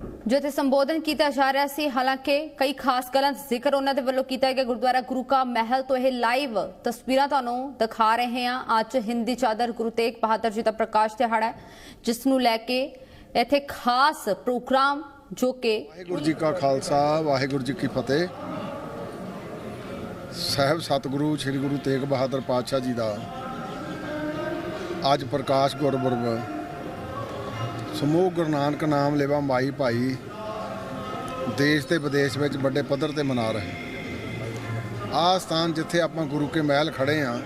ਜਿੱਥੇ ਸੰਬੋਧਨ ਕੀਤਾ ਜਾ ਰਿਹਾ ਸੀ, ਹਾਲਾਂਕਿ ਕਈ ਖਾਸ ਗੱਲਾਂ ਦਾ ਜ਼ਿਕਰ ਉਹਨਾਂ ਦੇ ਵੱਲੋਂ ਕੀਤਾ ਗਿਆ। ਗੁਰਦੁਆਰਾ ਗੁਰੂ ਕਾ ਮਹਿਲ ਤੋਂ ਇਹ ਲਾਈਵ ਤਸਵੀਰਾਂ ਤੁਹਾਨੂੰ ਦਿਖਾ ਰਹੇ ਹਾਂ। ਅੱਜ ਹਿੰਦੀ ਚਾਦਰ ਗੁਰੂ ਤੇਗ ਬਹਾਦਰ ਜੀ ਦਾ ਪ੍ਰਕਾਸ਼ ਦਿਹਾੜਾ ਜਿਸ ਨੂੰ ਲੈ ਕੇ ਇੱਥੇ ਖਾਸ ਪ੍ਰੋਗਰਾਮ ਜੋ ਕਿ ਵਾਹਿਗੁਰੂ ਜੀ ਕਾ ਖਾਲਸਾ, ਵਾਹਿਗੁਰੂ ਜੀ ਕੀ ਫਤਿਹ। ਸਹਿਬ ਸਤਿਗੁਰੂ ਸ੍ਰੀ ਗੁਰੂ ਤੇਗ ਬਹਾਦਰ ਪਾਤਸ਼ਾਹ ਜੀ ਦਾ ਅੱਜ ਪ੍ਰਕਾਸ਼ ਗੁਰਪੁਰਬ ਸਮੂਹ ਗੁਰੂ ਨਾਨਕ ਨਾਮ ਲੇਵਾ ਮਾਈ ਭਾਈ ਦੇਸ਼ ਤੇ ਵਿਦੇਸ਼ ਵਿੱਚ ਵੱਡੇ ਪੱਧਰ ਤੇ ਮਨਾ ਰਹੇ। ਆਹ ਸਥਾਨ ਜਿੱਥੇ ਆਪਾਂ ਗੁਰੂ ਕੇ ਮਹਿਲ ਖੜੇ ਆ,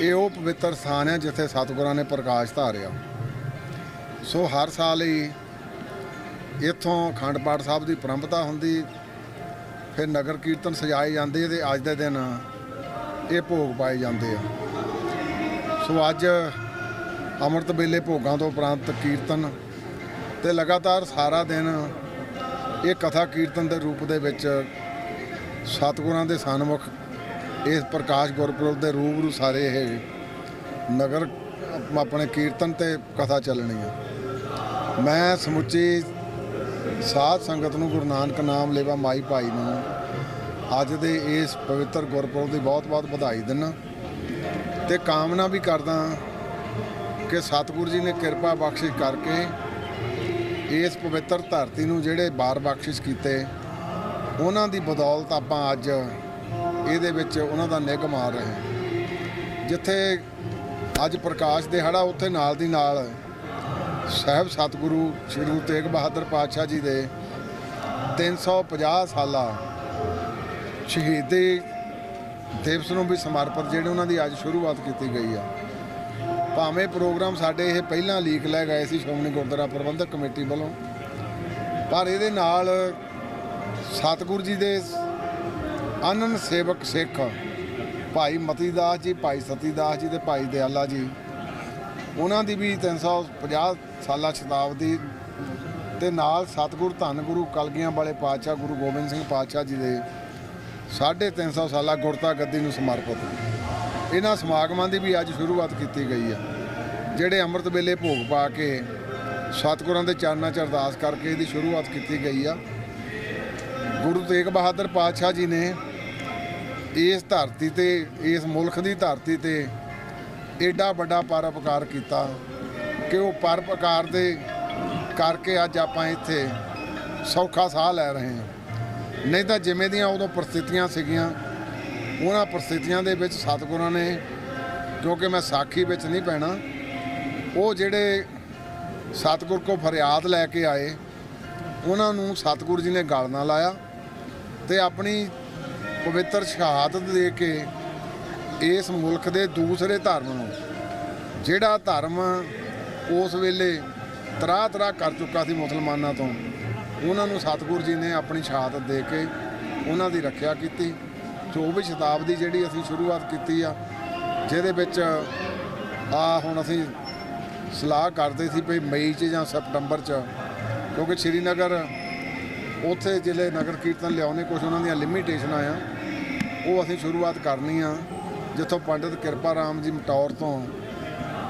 ਇਹ ਉਹ ਪਵਿੱਤਰ ਸਥਾਨ ਹੈ ਜਿੱਥੇ ਸਤਿਗੁਰਾਂ ਨੇ ਪ੍ਰਕਾਸ਼ ਧਾਰਿਆ। ਸੋ ਹਰ ਸਾਲ ਹੀ ਇੱਥੋਂ ਅਖੰਡ ਪਾਠ ਸਾਹਿਬ ਦੀ ਪ੍ਰੰਪਤਾ ਹੁੰਦੀ, ਫਿਰ ਨਗਰ ਕੀਰਤਨ ਸਜਾਏ ਜਾਂਦੇ ਤੇ ਅੱਜ ਦੇ ਦਿਨ ਇਹ ਭੋਗ ਪਾਏ ਜਾਂਦੇ ਆ। ਸੋ ਅੱਜ ਅੰਮ੍ਰਿਤ ਵੇਲੇ ਭੋਗਾਂ ਤੋਂ ਉਪਰੰਤ ਕੀਰਤਨ ਤੇ ਲਗਾਤਾਰ ਸਾਰਾ ਦਿਨ ਇਹ ਕਥਾ ਕੀਰਤਨ ਦੇ ਰੂਪ ਦੇ ਵਿੱਚ ਸਤਿਗੁਰਾਂ ਦੇ ਸਨਮੁਖ ਇਸ ਪ੍ਰਕਾਸ਼ ਗੁਰਪੁਰਬ ਦੇ ਰੂਬਰੂ ਸਾਰੇ ਇਹ ਨਗਰ ਆਪਣੇ ਕੀਰਤਨ ਤੇ ਕਥਾ ਚੱਲਣੀ ਹੈ ਮੈਂ ਸਮੁੱਚੀ ਸਾਧ ਸੰਗਤ ਨੂੰ ਗੁਰੂ ਨਾਨਕ ਨਾਮ ਲੇਵਾ ਮਾਈ ਭਾਈ ਨੂੰ ਅੱਜ ਦੇ ਇਸ ਪਵਿੱਤਰ ਗੁਰਪੁਰਬ ਦੀ ਬਹੁਤ-ਬਹੁਤ ਵਧਾਈ ਦਿੰਦਾ ਤੇ ਕਾਮਨਾ ਵੀ ਕਰਦਾ ਕਿ ਸਤਿਗੁਰੂ ਜੀ ਨੇ ਕਿਰਪਾ ਬਖਸ਼ਿਸ਼ ਕਰਕੇ ਇਸ ਪਵਿੱਤਰ ਧਰਤੀ ਨੂੰ ਜਿਹੜੇ ਬਾਰ ਬਖਸ਼ਿਸ਼ ਕੀਤੇ, ਉਹਨਾਂ ਦੀ ਬਦੌਲਤ ਆਪਾਂ ਅੱਜ ਇਹਦੇ ਵਿੱਚ ਉਹਨਾਂ ਦਾ ਨਿੱਘ ਮਾਰ ਰਹੇ ਜਿੱਥੇ ਅੱਜ ਪ੍ਰਕਾਸ਼ ਦਿਹਾੜਾ, ਉੱਥੇ ਨਾਲ ਦੀ ਨਾਲ ਸਾਹਿਬ ਸਤਿਗੁਰੂ ਸ੍ਰੀ ਗੁਰੂ ਤੇਗ ਬਹਾਦਰ ਪਾਤਸ਼ਾਹ ਜੀ ਦੇ 350 ਸਾਲਾ ਸ਼ਹੀਦੀ ਦਿਵਸ ਨੂੰ ਵੀ ਸਮਰਪਿਤ, ਜਿਹੜੇ ਉਹਨਾਂ ਦੀ ਅੱਜ ਸ਼ੁਰੂਆਤ ਕੀਤੀ ਗਈ ਆ। ਭਾਵੇਂ ਪ੍ਰੋਗਰਾਮ ਸਾਡੇ ਇਹ ਪਹਿਲਾਂ ਲੀਕ ਲੈ ਗਏ ਸੀ ਸ਼੍ਰੋਮਣੀ ਗੁਰਦੁਆਰਾ ਪ੍ਰਬੰਧਕ ਕਮੇਟੀ ਵੱਲੋਂ, ਪਰ ਇਹਦੇ ਨਾਲ ਸਤਿਗੁਰੂ ਜੀ ਦੇ ਆਨੰਦ ਸੇਵਕ ਸਿੱਖ ਭਾਈ ਮਤੀ ਦਾਸ ਜੀ, ਭਾਈ ਸਤੀ ਦਾਸ ਜੀ ਤੇ ਭਾਈ ਦਿਆਲਾ ਜੀ, ਉਹਨਾਂ ਦੀ ਵੀ 350 ਸਾਲਾ ਸ਼ਤਾਬਦੀ ਤੇ ਨਾਲ ਸਤਿਗੁਰ ਧੰਨ ਗੁਰੂ ਕਲਗੀਆਂ ਵਾਲੇ ਪਾਤਸ਼ਾਹ ਗੁਰੂ ਗੋਬਿੰਦ ਸਿੰਘ ਪਾਤਸ਼ਾਹ ਜੀ ਦੇ 350 ਸਾਲਾ ਗੁਰਤਾ ਗੱਦੀ ਨੂੰ ਸਮਰਪਿਤ। ਇਹਨਾਂ ਸਮਾਗਮਾਂ ਦੀ ਵੀ ਅੱਜ ਸ਼ੁਰੂਆਤ ਕੀਤੀ ਗਈ ਹੈ। ਜਿਹੜੇ ਅੰਮ੍ਰਿਤ ਵੇਲੇ ਭੋਗ ਪਾ ਕੇ ਸਤਿਗੁਰਾਂ ਦੇ ਚਰਨਾਂ 'ਚ ਅਰਦਾਸ ਕਰਕੇ ਇਹਦੀ ਸ਼ੁਰੂਆਤ ਕੀਤੀ ਗਈ ਆ। ਗੁਰੂ ਤੇਗ ਬਹਾਦਰ ਪਾਤਸ਼ਾਹ ਜੀ ਨੇ ਇਸ ਧਰਤੀ ਤੇ, ਇਸ ਮੁਲਕ ਦੀ ਧਰਤੀ ਤੇ ਐਡਾ ਵੱਡਾ ਪਰਉਪਕਾਰ ਕੀਤਾ ਕਿ ਉਹ ਪਰਉਪਕਾਰ ਦੇ ਕਰਕੇ ਅੱਜ ਆਪਾਂ ਇੱਥੇ ਸੌਖਾ ਸਾਹ ਲੈ ਰਹੇ ਹਾਂ। ਨਹੀਂ ਤਾਂ ਜਿਵੇਂ ਦੀਆਂ ਉਦੋਂ ਪ੍ਰਸਥਿਤੀਆਂ ਸੀਗੀਆਂ, ਉਹਨਾਂ ਪ੍ਰਸਥਿਤੀਆਂ ਦੇ ਵਿੱਚ ਸਤਿਗੁਰਾਂ ਨੇ, ਕਿਉਂਕਿ ਮੈਂ ਸਾਖੀ ਵਿੱਚ ਨਹੀਂ ਪੈਣਾ ਉਹ ਜਿਹੜੇ ਸਤਿਗੁਰ ਕੋ ਫਰਿਆਦ ਲੈ ਕੇ ਆਏ, ਉਹਨਾਂ ਨੂੰ ਸਤਿਗੁਰੂ ਜੀ ਨੇ ਗਲ ਨਾ ਲਾਇਆ ਤੇ ਆਪਣੀ ਪਵਿੱਤਰ ਸ਼ਹਾਦਤ ਦੇ ਕੇ ਇਸ ਮੁਲਕ ਦੇ ਦੂਸਰੇ ਧਰਮ ਨੂੰ, ਜਿਹੜਾ ਧਰਮ ਉਸ ਵੇਲੇ ਤਰਾ ਤਰਾ ਕਰ ਚੁੱਕਾ ਸੀ ਮੁਸਲਮਾਨਾਂ ਤੋਂ, ਉਹਨਾਂ ਨੂੰ ਸਤਿਗੁਰੂ ਜੀ ਨੇ ਆਪਣੀ ਸ਼ਹਾਦਤ ਦੇ ਕੇ ਉਹਨਾਂ ਦੀ ਰੱਖਿਆ ਕੀਤੀ। 24 ਸ਼ਤਾਬਦੀ ਜਿਹੜੀ ਅਸੀਂ ਸ਼ੁਰੂਆਤ ਕੀਤੀ ਆ, ਜਿਹਦੇ ਵਿੱਚ ਆ ਹੁਣ ਅਸੀਂ ਸਲਾਹ ਕਰਦੇ ਸੀ ਵੀ ਮਈ 'ਚ ਜਾਂ ਸਪਟੰਬਰ 'ਚ, ਕਿਉਂਕਿ ਸ਼੍ਰੀਨਗਰ ਉੱਥੇ ਜਿਹੜੇ ਨਗਰ ਕੀਰਤਨ ਲਿਆਉਣੇ ਕੁਝ ਉਹਨਾਂ ਦੀਆਂ ਲਿਮਿਟੇਸ਼ਨਾਂ ਆ ਉਹ ਅਸੀਂ ਸ਼ੁਰੂਆਤ ਕਰਨੀ ਆ, ਜਿੱਥੋਂ ਪੰਡਿਤ ਕਿਰਪਾ ਰਾਮ ਜੀ ਮਟੌਰ ਤੋਂ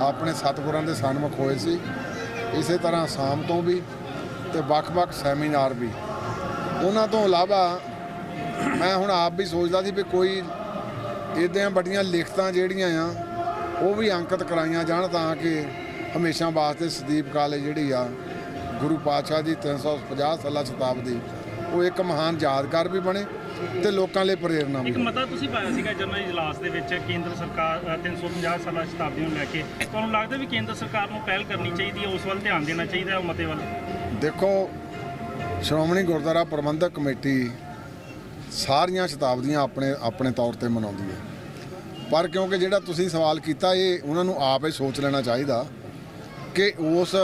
ਆਪਣੇ ਸਤਿਗੁਰਾਂ ਦੇ ਸਨਮੁਖ ਹੋਏ ਸੀ। ਇਸੇ ਤਰ੍ਹਾਂ ਸ਼ਾਮ ਤੋਂ ਵੀ ਤੇ ਵੱਖ-ਵੱਖ ਸੈਮੀਨਾਰ ਵੀ। ਉਹਨਾਂ ਤੋਂ ਇਲਾਵਾ ਮੈਂ ਹੁਣ ਆਪ ਵੀ ਸੋਚਦਾ ਸੀ ਵੀ ਕੋਈ ਇਦਾਂ ਵੱਡੀਆਂ ਲਿਖਤਾਂ ਜਿਹੜੀਆਂ ਆ, ਉਹ ਵੀ ਅੰਕਿਤ ਕਰਾਈਆਂ ਜਾਣ ਤਾਂ ਕਿ ਹਮੇਸ਼ਾ ਵਾਸਤੇ ਸਦੀਪ ਕਾਲਜ ਜਿਹੜੀ ਆ ਗੁਰੂ ਪਾਤਸ਼ਾਹ ਦੀ 350 ਸਾਲਾ ਸ਼ਤਾਬਦੀ ਉਹ ਇੱਕ ਮਹਾਨ ਯਾਦਗਾਰ ਵੀ ਬਣੇ ਤੇ ਲੋਕਾਂ ਲਈ ਪ੍ਰੇਰਨਾ ਵੀ ਇੱਕ ਮਤਾ ਤੁਸੀਂ ਪਾਇਆ ਸੀਗਾ ਜਨਰਲ ਇਜਲਾਸ ਦੇ ਵਿੱਚ ਕੇਂਦਰ ਸਰਕਾਰ ਅ, 350 ਸਾਲਾ ਸ਼ਤਾਬਦੀ ਨੂੰ ਲੈ ਕੇ ਤੁਹਾਨੂੰ ਲੱਗਦਾ ਵੀ ਕੇਂਦਰ ਸਰਕਾਰ ਨੂੰ ਪਹਿਲ ਕਰਨੀ ਚਾਹੀਦੀ ਹੈ ਉਸ ਵੱਲ ਧਿਆਨ ਦੇਣਾ ਚਾਹੀਦਾ ਹੈ ਉਹ ਮਤੇ ਵੱਲ? ਦੇਖੋ ਸ਼੍ਰੋਮਣੀ ਗੁਰਦੁਆਰਾ ਪ੍ਰਬੰਧਕ ਕਮੇਟੀ ਸਾਰੀਆਂ ਸ਼ਤਾਬਦੀਆਂ ਆਪਣੇ ਆਪਣੇ ਤੌਰ ਤੇ ਮਨਾਉਂਦੀ ਹੈ। ਪਰ ਕਿਉਂਕਿ ਜਿਹੜਾ ਤੁਸੀਂ ਸਵਾਲ ਕੀਤਾ ਇਹ ਉਹਨਾਂ ਨੂੰ ਆਪ ਹੀ ਸੋਚ ਲੈਣਾ ਚਾਹੀਦਾ। ਕਿ ਉਸ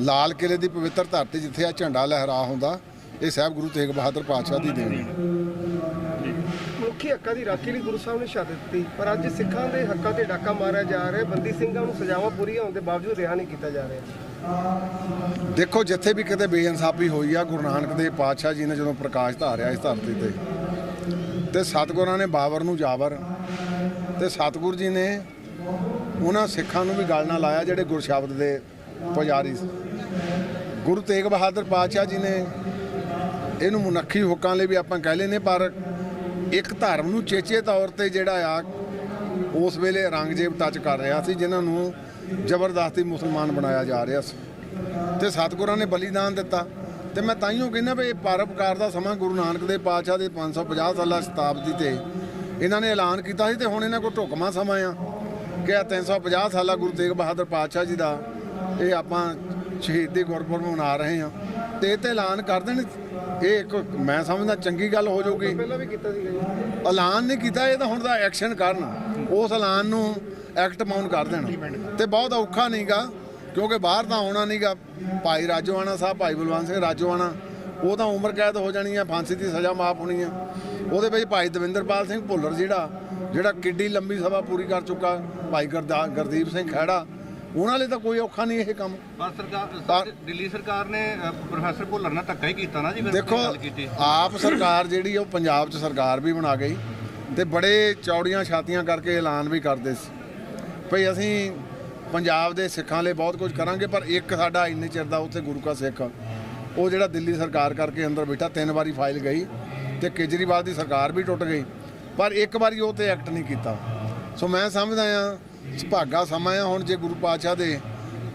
ਲਾਲ ਕਿਲੇ ਦੀ ਪਵਿੱਤਰ ਧਰਤੀ ਜਿੱਥੇ ਆ ਝੰਡਾ ਲਹਿਰਾ ਹੁੰਦਾ ਇਹ ਸਾਹਿਬ ਗੁਰੂ ਤੇਗ ਬਹਾਦਰ ਪਾਤਸ਼ਾਹ ਦੀ ਦੇਣ। ਹੈ ਮੁੱਖੀ ਹੱਕਾਂ ਦੀ ਰਾਖੀ ਲਈ ਗੁਰੂ ਸਾਹਿਬ ਨੇ ਸ਼ਹਾਦਤ ਦਿੱਤੀ ਪਰ ਅੱਜ ਸਿੱਖਾਂ ਦੇ ਹੱਕਾਂ ਤੇ ਡਾਕਾ ਮਾਰਿਆ ਜਾ ਰਿਹਾ ਬੰਦੀ ਸਿੰਘਾਂ ਨੂੰ ਸਜ਼ਾਵਾਂ ਪੂਰੀਆਂ ਹੋਣ ਦੇ ਬਾਵਜੂਦ ਰਿਹਾ ਨਹੀਂ ਕੀਤਾ ਜਾ ਰਿਹਾ। ਦੇਖੋ ਜਿੱਥੇ ਵੀ ਕਿਤੇ ਬੇਇਨਸਾਫੀ ਹੋਈ ਆ ਗੁਰੂ ਨਾਨਕ ਦੇਵ ਪਾਤਸ਼ਾਹ ਜੀ ਨੇ ਜਦੋਂ ਪ੍ਰਕਾਸ਼ ਧਾਰਿਆ ਇਸ ਧਰਤੀ ਤੇ ਤੇ ਸਤਿਗੁਰਾਂ ਨੇ ਬਾਬਰ ਨੂੰ ਜਾਬਰ ਤੇ ਸਤਿਗੁਰੂ ਜੀ ਨੇ ਉਹਨਾਂ ਸਿੱਖਾਂ ਨੂੰ ਵੀ ਗੱਲ ਨਾਲ ਲਾਇਆ ਜਿਹੜੇ ਗੁਰਸ਼ਬਦ ਦੇ ਪੁਜਾਰੀ ਸੀ। ਗੁਰੂ ਤੇਗ ਬਹਾਦਰ ਪਾਤਸ਼ਾਹ ਜੀ ਨੇ ਇਹਨੂੰ ਮੁਨੱਖੀ ਹੁੱਕਾਂ ਲਈ ਵੀ ਆਪਾਂ ਕਹਿ ਲੈਨੇ ਪਰ ਇੱਕ ਧਰਮ ਨੂੰ ਚੇਚੇ ਤੌਰ ਤੇ ਜਿਹੜਾ ਆ, ਉਸ ਵੇਲੇ ਔਰੰਗਜ਼ੇਬ ਟੱਚ ਕਰ ਰਿਹਾ ਸੀ, ਜਿਨ੍ਹਾਂ ਨੂੰ ਜ਼ਬਰਦਸਤੀ ਮੁਸਲਮਾਨ ਬਣਾਇਆ ਜਾ ਰਿਹਾ ਸੀ। ਤੇ ਸਤਿਗੁਰਾਂ ਨੇ ਬਲੀਦਾਨ ਦਿੱਤਾ। ਤੇ ਮੈਂ ਤਾਈਓ ਕਹਿੰਦਾ ਵੀ ਇਹ ਪਰਪਕਾਰ ਦਾ ਸਮਾਂ ਗੁਰੂ ਨਾਨਕ ਦੇ ਪਾਤਸ਼ਾਹ ਦੇ 550 ਸਾਲਾ ਸ਼ਤਾਬਦੀ ਤੇ ਇਹਨਾਂ ਨੇ ਐਲਾਨ ਕੀਤਾ ਸੀ ਤੇ ਹੁਣ ਇਹਨਾਂ ਕੋਲ ਢੁਕਵਾਂ ਸਮਾਂ ਆ। ਕਿ ਆ 350 ਸਾਲਾ ਗੁਰੂ ਤੇਗ ਬਹਾਦਰ ਪਾਤਸ਼ਾਹ ਜੀ ਦਾ। ਇਹ ਆਪਾਂ ਸ਼ਹੀਦੀ ਗੁਰਪੁਰਬ ਮਨਾ ਰਹੇ ਹਾਂ। ਤੇ ਇਹ ਤੇ ਐਲਾਨ ਕਰ ਦੇਣ। ਇਹ ਇੱਕ ਮੈਂ ਸਮਝਦਾ ਚੰਗੀ ਗੱਲ ਹੋ ਜਾਊਗੀ। ਪਹਿਲਾਂ ਵੀ ਕੀਤਾ ਸੀਗਾ ਜੀ। ਐਲਾਨ ਨਹੀਂ ਕੀਤਾ ਇਹ ਤਾਂ ਹੁਣ ਦਾ ਐਕਸ਼ਨ ਕਰਨ। ਉਸ ਐਲਾਨ ਨੂੰ ਐਕਟ ਮਾਊਂਟ ਕਰ ਦੇਣਾ। ਤੇ ਬਹੁਤ ਔਖਾ ਨਹੀਂਗਾ ਕਿਉਂਕਿ ਬਾਹਰ ਤਾਂ ਆਉਣਾ ਨਹੀਂਗਾ। ਭਾਈ ਰਾਜੋਆਣਾ ਸਾਹਿਬ ਭਾਈ ਬਲਵੰਤ ਸਿੰਘ ਰਾਜੋਆਣਾ ਉਹ ਤਾਂ ਉਮਰ ਕੈਦ ਹੋ ਜਾਣੀ ਆ ਫਾਂਸੀ ਦੀ ਸਜ਼ਾ ਮਾਫ ਹੋਣੀ ਆ। ਉਹਦੇ ਵਿੱਚ ਭਾਈ ਦਵਿੰਦਰਪਾਲ ਸਿੰਘ ਭੁੱਲਰ ਜਿਹੜਾ ਜਿਹੜਾ ਕਿੱਡੀ ਲੰਬੀ ਸਭਾ ਪੂਰੀ ਕਰ ਚੁੱਕਾ ਭਾਈ ਗਰਦਾ ਗੁਰਦੀਪ ਸਿੰਘ ਖਹਿੜਾ ਉਹਨਾਂ ਲਈ ਤਾਂ ਕੋਈ ਔਖਾ ਨਹੀਂ ਇਹ ਕੰਮ। ਪਰ ਸਰਕਾਰ ਦਿੱਲੀ ਸਰਕਾਰ ਨੇ ਪ੍ਰੋਫੈਸਰ ਭੁੱਲਰ ਨਾਲ ਧੱਕਾ ਹੀ ਕੀਤਾ ਨਾ ਜੀ ਫਿਰ ਦੇਖੋ ਆਪ ਸਰਕਾਰ ਜਿਹੜੀ ਉਹ ਪੰਜਾਬ 'ਚ ਸਰਕਾਰ ਵੀ ਬਣਾ ਗਈ ਤੇ ਬੜੇ ਚੌੜੀਆਂ ਛਾਤੀਆਂ ਕਰਕੇ ਐਲਾਨ ਵੀ ਕਰਦੇ ਸੀ। ਭਈ ਅਸੀਂ ਪੰਜਾਬ ਦੇ ਸਿੱਖਾਂ ਲਈ ਬਹੁਤ ਕੁਝ ਕਰਾਂਗੇ ਪਰ ਇੱਕ ਸਾਡਾ ਇੰਨੇ ਚਿਰ ਦਾ ਉੱਥੇ ਗੁਰੂ ਕਾ ਸਿੱਖ ਉਹ ਜਿਹੜਾ ਦਿੱਲੀ ਸਰਕਾਰ ਕਰਕੇ ਅੰਦਰ ਬੈਠਾ ਤਿੰਨ ਵਾਰੀ ਫਾਈਲ ਗਈ ਤੇ ਕੇਜਰੀਵਾਲ ਦੀ ਸਰਕਾਰ ਵੀ ਟੁੱਟ ਗਈ। ਪਰ ਇੱਕ ਵਾਰੀ ਉਹ ਤੇ ਐਕਟ ਨਹੀਂ ਕੀਤਾ। ਸੋ ਮੈਂ ਸਮਝਦਾ ਆ ਸੁਭਾਗਾ ਸਮਾਂ ਆ ਹੁਣ ਜੇ ਗੁਰੂ ਪਾਤਸ਼ਾਹ ਦੇ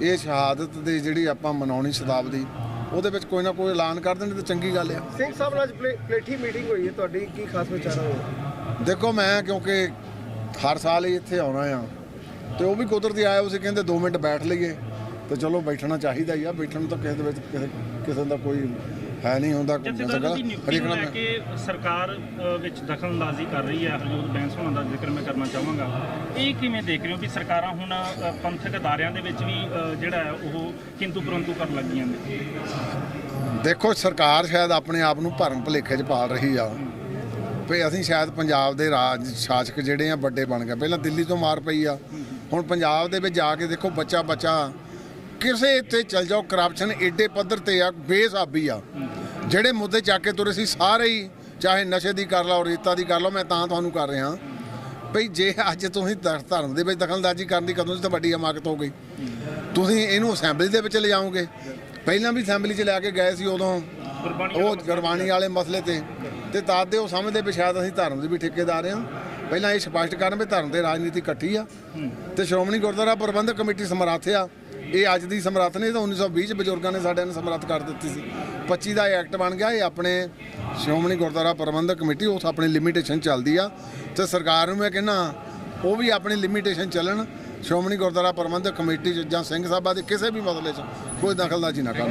ਇਹ ਸ਼ਹਾਦਤ ਦੇ ਜਿਹੜੀ ਆਪਾਂ ਮਨਾਉਣੀ ਸ਼ਤਾਬਦੀ ਉਹਦੇ ਵਿੱਚ ਕੋਈ ਨਾ ਕੋਈ ਐਲਾਨ ਕਰ ਦੇਣ ਤੇ ਚੰਗੀ ਗੱਲ ਆ। ਸਿੰਘ ਸਾਹਿਬ ਨਾਲ ਪਲੇਠੀ ਮੀਟਿੰਗ ਹੋਈ ਹੈ ਤੁਹਾਡੀ ਕੀ ਖਾਸ ਵਿਚਾਰ ਹੋਏ ਦੇਖੋ ਮੈਂ ਕਿਉਂਕਿ ਹਰ ਸਾਲ ਹੀ ਇੱਥੇ ਆਉਣਾ ਆ ਤੇ ਉਹ ਵੀ ਕੁਦਰਤੀ ਆਇਆ ਉਸੇ ਕਹਿੰਦੇ 2 ਮਿੰਟ ਬੈਠ ਲਈਏ ਤੇ ਚਲੋ ਬੈਠਣਾ ਚਾਹੀਦਾ ਹੀ ਆ ਬੈਠਣ ਨੂੰ ਤਾਂ ਕਿਸੇ ਦੇ ਵਿੱਚ ਕਿਸੇ ਕਿਸੇ ਦਾ ਕੋਈ ਹੈ ਨਹੀਂ ਹੁੰਦਾ ਜਥੇਦਾਰ ਦੀ ਨਿਯੁਕਤੀ ਨੂੰ ਲੈ ਕੇ ਸਰਕਾਰ ਅ, ਵਿੱਚ ਦਖਲਅੰਦਾਜ਼ੀ ਕਰ ਰਹੀ ਹੈ ਹਰਜੋਤ ਬੈਂਸ ਹੋਣਾ ਦਾ ਜ਼ਿਕਰ ਮੈਂ ਕਰਨਾ ਚਾਹਾਂਗਾ। ਇਹ ਕਿਵੇਂ ਦੇਖ ਰਹੇ ਹੋ ਵੀ ਸਰਕਾਰਾਂ ਹੁਣ ਅ, ਪੰਥਕ ਅਦਾਰਿਆਂ ਦੇ ਵਿੱਚ ਵੀ ਅ, ਜਿਹੜਾ ਹੈ ਉਹ ਕਿੰਤੂ ਪਰੰਤੂ ਕਰਨ ਲੱਗੀਆਂ ਨੇ? ਦੇਖੋ ਸਰਕਾਰ ਸ਼ਾਇਦ ਆਪਣੇ ਆਪ ਨੂੰ ਭਰਮ ਭੁਲੇਖੇ 'ਚ ਪਾਲ ਰਹੀ ਆ। ਵੀ ਅਸੀਂ ਸ਼ਾਇਦ ਪੰਜਾਬ ਦੇ ਰਾਜ ਸ਼ਾਸਕ ਜਿਹੜੇ ਆ ਵੱਡੇ ਬਣ ਗਏ। ਪਹਿਲਾਂ ਦਿੱਲੀ ਤੋਂ ਮਾਰ ਪਈ ਆ। ਹੁਣ ਪੰਜਾਬ ਦੇ ਵਿੱਚ ਜਾ ਕੇ ਦੇਖੋ ਬੱਚਾ ਬੱਚਾ ਕਿਸੇ ਤੇ ਚਲ ਜਾਓ ਕਰਪਸ਼ਨ ਏਡੇ ਪੱਧਰ ਤੇ ਆ ਬੇਸਾਬੀ ਆ। ਜਿਹੜੇ ਮੁੱਦੇ ਚੱਕ ਕੇ ਤੁਰੇ ਸੀ ਸਾਰੇ ਹੀ ਚਾਹੇ ਨਸ਼ੇ ਦੀ ਕਰ ਲਓ ਰੇਤਾ ਦੀ ਕਰ ਲਓ ਮੈਂ ਤਾਂ ਤੁਹਾਨੂੰ ਕਰ ਰਿਹਾ। ਭਈ ਜੇ ਅੱਜ ਤੁਸੀਂ ਧਰਮ ਦੇ ਵਿੱਚ ਦਖਲਅੰਦਾਜ਼ੀ ਕਰਨ ਦੀ ਕਦੋਂ ਤਾਂ ਵੱਡੀ ਹਮਾਕਤ ਹੋ ਗਈ। ਤੁਸੀਂ ਇਹਨੂੰ ਅਸੈਂਬਲੀ ਦੇ ਵਿੱਚ ਲਿਜਾਓਗੇ ਪਹਿਲਾਂ ਵੀ ਅਸੈਂਬਲੀ 'ਚ ਲੈ ਕੇ ਗਏ ਸੀ ਉਦੋਂ ਉਹ ਗੁਰਬਾਣੀ ਵਾਲੇ ਮਸਲੇ ਤੇ। ਤੇ ਤਦ ਦੇ ਉਹ ਸਮਝਦੇ ਵੀ ਸ਼ਾਇਦ ਅਸੀਂ ਧਰਮ ਦੇ ਵੀ ਠੇਕੇਦਾਰ ਹਾਂ। ਪਹਿਲਾਂ ਇਹ ਸਪਸ਼ਟ ਕਰਨ ਵੀ ਧਰਮ ਤੇ ਰਾਜਨੀਤੀ ਇਕੱਠੀ ਆ। ਤੇ ਸ਼੍ਰੋਮਣੀ ਗੁਰਦੁਆਰਾ ਪ੍ਰਬੰਧਕ ਕਮੇਟੀ ਸਮਰੱਥ ਆ। ਇਹ ਅੱਜ ਦੀ ਸਮਰੱਥ ਨਹੀਂ ਤਾਂ 1920 ਚ ਬਜ਼ੁਰਗਾਂ ਨੇ ਸਾਡਿਆਂ ਨੂੰ ਸਮਰੱਥ ਕਰ ਦਿੱਤੀ ਸੀ। 25 ਦਾ ਇਹ ਐਕਟ ਬਣ ਗਿਆ, ਇਹ ਆਪਣੇ ਸ਼੍ਰੋਮਣੀ ਗੁਰਦੁਆਰਾ ਪ੍ਰਬੰਧਕ ਕਮੇਟੀ ਉਸ ਆਪਣੀ ਲਿਮਿਟੇਸ਼ਨ ਚੱਲਦੀ ਆ। ਤੇ ਸਰਕਾਰ ਨੂੰ ਮੈਂ ਕਹਿੰਨਾ ਉਹ ਵੀ ਆਪਣੀ ਲਿਮਿਟੇਸ਼ਨ ਚੱਲਣ, ਸ਼੍ਰੋਮਣੀ ਗੁਰਦੁਆਰਾ ਪ੍ਰਬੰਧਕ ਕਮੇਟੀ 'ਚ ਜਾਂ ਸਿੰਘ ਸਾਹਿਬਾਂ ਦੇ ਕਿਸੇ ਵੀ ਮਸਲੇ 'ਚ, ਕੋਈ ਦਖਲਅੰਦਾਜ਼ੀ ਨਾ ਕਰਨ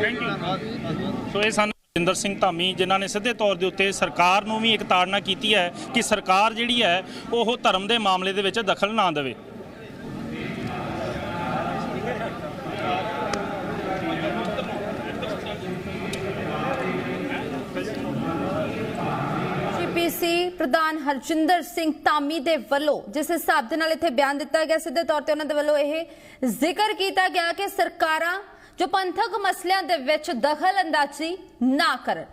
ਸੋ ਇਹ ਸਾਨੂੰ ਜਿੰਦਰ ਸਿੰਘ ਧਾਮੀ, ਜਿਨ੍ਹਾਂ ਨੇ ਸਿੱਧੇ ਤੌਰ ਦੇ ਉੱਤੇ ਸਰਕਾਰ ਨੂੰ ਵੀ ਇੱਕ ਤਾੜਨਾ ਕੀਤੀ ਹੈ ਕਿ ਸਰਕਾਰ ਜਿਹੜੀ ਹੈ, ਉਹ ਧਰਮ ਦੇ ਮਾਮਲੇ ਦੇ ਵਿੱਚ ਦਖਲ ਨਾ ਦੇਵੇ। ਸੀਪੀਸੀ ਪ੍ਰਧਾਨ ਹਰਜਿੰਦਰ ਸਿੰਘ ਧਾਮੀ ਦੇ ਵੱਲੋਂ, ਜਿਸ ਹਿਸਾਬ ਦੇ ਨਾਲ ਇੱਥੇ ਬਿਆਨ ਦਿੱਤਾ ਗਿਆ ਸਿੱਧੇ ਤੌਰ ਤੇ ਉਹਨਾਂ ਦੇ ਵੱਲੋਂ ਇਹ ਜ਼ਿਕਰ ਕੀਤਾ ਗਿਆ ਕਿ ਸਰਕਾਰਾਂ ਜੋ ਪੰਥਕ ਮਸਲਿਆਂ ਦੇ ਵਿੱਚ ਦਖਲ ਅੰਦਾਜ਼ੀ ਨਾ ਕਰਨ।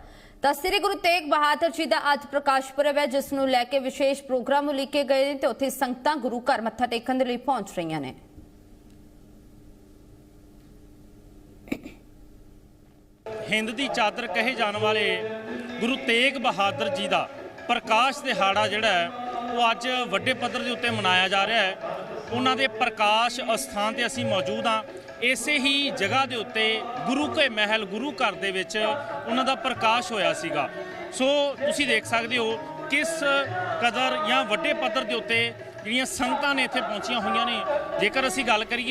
ਤਾਂ ਸ੍ਰੀ ਗੁਰੂ ਤੇਗ ਬਹਾਦਰ ਜੀ ਦਾ ਅੱਜ ਪ੍ਰਕਾਸ਼ ਪੁਰਬ ਹੈ, ਜਿਸ ਨੂੰ ਲੈ ਕੇ ਵਿਸ਼ੇਸ਼ ਪ੍ਰੋਗਰਾਮ ਉਲੀਕੇ ਗਏ ਨੇ ਤੇ ਉੱਥੇ ਸੰਗਤਾਂ ਗੁਰੂ ਘਰ ਮੱਥਾ ਟੇਕਣ ਦੇ ਲਈ ਪਹੁੰਚ ਰਹੀਆਂ ਨੇ। ਹਿੰਦ ਦੀ ਚਾਦਰ ਕਹੇ ਜਾਣ ਵਾਲੇ ਗੁਰੂ ਤੇਗ ਬਹਾਦਰ ਜੀ ਦਾ ਪ੍ਰਕਾਸ਼ ਦਿਹਾੜਾ ਜਿਹੜਾ ਹੈ, ਉਹ ਅੱਜ ਵੱਡੇ ਪੱਧਰ ਦੇ ਉੱਤੇ ਮਨਾਇਆ ਜਾ ਰਿਹਾ ਹੈ। ਉਹਨਾਂ ਦੇ ਪ੍ਰਕਾਸ਼ ਅਸਥਾਨ ਤੇ ਅਸੀਂ ਮੌਜੂਦ ਹਾਂ। ਇਸੇ ਹੀ ਜਗ੍ਹਾ ਦੇ ਉੱਤੇ ਗੁਰੂ ਕੇ ਮਹਿਲ, ਗੁਰੂ ਘਰ ਦੇ ਵਿੱਚ ਉਹਨਾਂ ਦਾ ਪ੍ਰਕਾਸ਼ ਹੋਇਆ ਸੀਗਾ। ਸੋ ਤੁਸੀਂ ਦੇਖ ਸਕਦੇ ਹੋ ਕਿਸ ਕਦਰ ਜਾਂ ਵੱਡੇ ਪੱਧਰ ਦੇ ਉੱਤੇ ਜਿਹੜੀਆਂ ਸੰਗਤਾਂ ਨੇ ਇੱਥੇ ਪਹੁੰਚੀਆਂ ਹੋਈਆਂ ਨੇ। ਜੇਕਰ ਅਸੀਂ ਗੱਲ ਕਰੀਏ